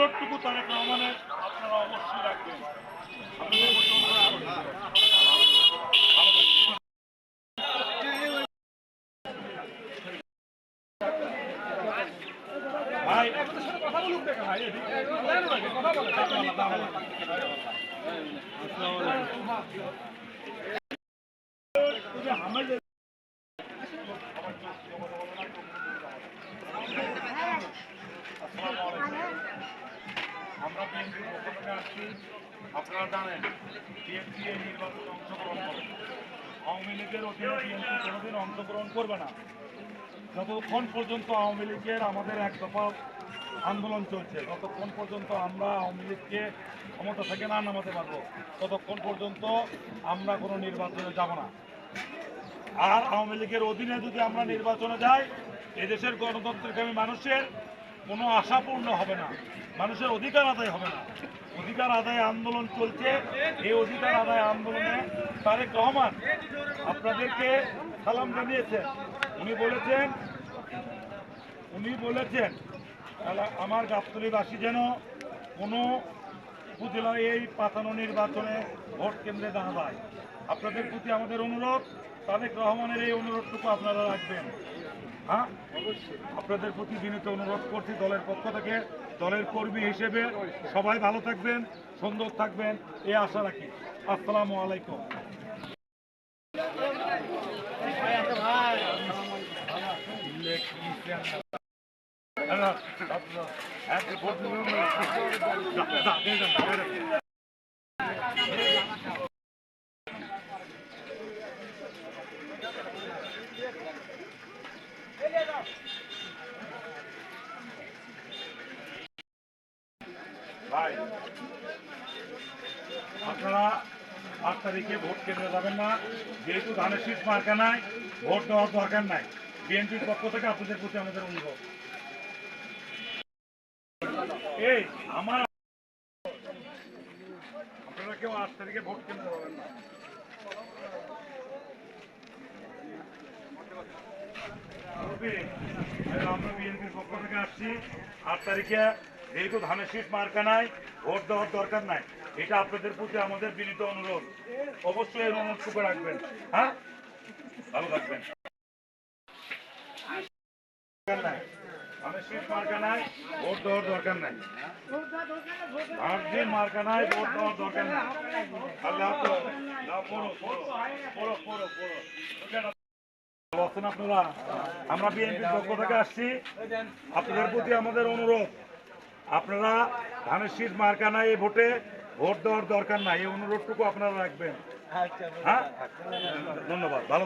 অনুরোধটুকু তারেক রহমানের আপনারা অবশ্যই রাখবেন। ভাই কথা দেখো ভাই। কথা বলে আমাদের আমরা বিএনপির পক্ষ থেকে আসছি আপনারা জানেন, বিএনপি এই নির্বাচনে অংশগ্রহণ করে। আওয়ামী লীগের অধীনে বিএনপি কোনোদিন অংশগ্রহণ করবে না। যতক্ষণ পর্যন্ত আওয়ামী লীগের আমাদের এক দফা আন্দোলন চলছে ততক্ষণ পর্যন্ত আমরা আওয়ামী লীগকে ক্ষমতা থেকে না নামাতে পারব, ততক্ষণ পর্যন্ত আমরা কোনো নির্বাচনে যাব না। আর আওয়ামী লীগের অধীনে যদি আমরা নির্বাচনে যাই, এদেশের গণতন্ত্রকামী মানুষের কোনো আশাপূর্ণ হবে না। মানুষের অধিকার আদায় হবে না। অধিকার আদায় আন্দোলন চলছে। এই অধিকার আদায় আন্দোলনে তারেক রহমান আপনাদেরকে সালাম জানিয়েছেন। উনি বলেছেন উনি বলেছেন আমার গাবতলিবাসী যেন কোনো উপজেলায় এই পাতানো নির্বাচনে ভোট কেন্দ্রে দাঁড়া যায়। আপনাদের প্রতি আমাদের অনুরোধ, তারেক রহমানের এই অনুরোধটুকু আপনারা রাখবেন। হ্যাঁ? আপনাদের প্রতি বিনীত অনুরোধ করছি দলের পক্ষ থেকে, দলের কর্মী হিসেবে সবাই ভালো থাকবেন, সুন্দর থাকবেন, এ আশা রাখি। আসসালামু আলাইকুম। ভাই, আপনারা আট তারিখে ভোট কেন্দ্রে যাবেন না। যেহেতু ধানের শীত মার্কা নাই, ভোট দেওয়ার দরকার নাই। বিএনপির পক্ষ থেকে আপনাদের প্রতি আমাদের অনুরোধ। এই, আমার আপনারা কেউ আট তারিখে ভোট কেন্দ্রে যাবেন না। আমরা বিএনপির যেহেতু ধানের শীত মার্কা নাই, ভোট দেওয়ার দরকার নাই, এটা আপনাদের প্রতি আমাদের বিনীত অনুরোধ। অবশ্যই এর অনুরোধটুকু রাখবেন। হ্যাঁ? ভালো থাকবেন। ভোট দেওয়ার দরকার নাই। নাই, ভোট দেওয়ার দরকার নাই। আল্লাহ আপনারা? আমরা বিএনপির পক্ষ থেকে আসছি। আপনাদের প্রতি আমাদের অনুরোধ, আপনারা ধানের শীত মার্কা নাই এই ভোটে, ভোট দেওয়ার দরকার নাই। এই অনুরোধটুকু আপনারা রাখবেন। হ্যাঁ? ধন্যবাদ। ভালো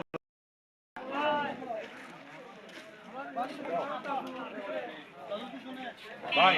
ভাই।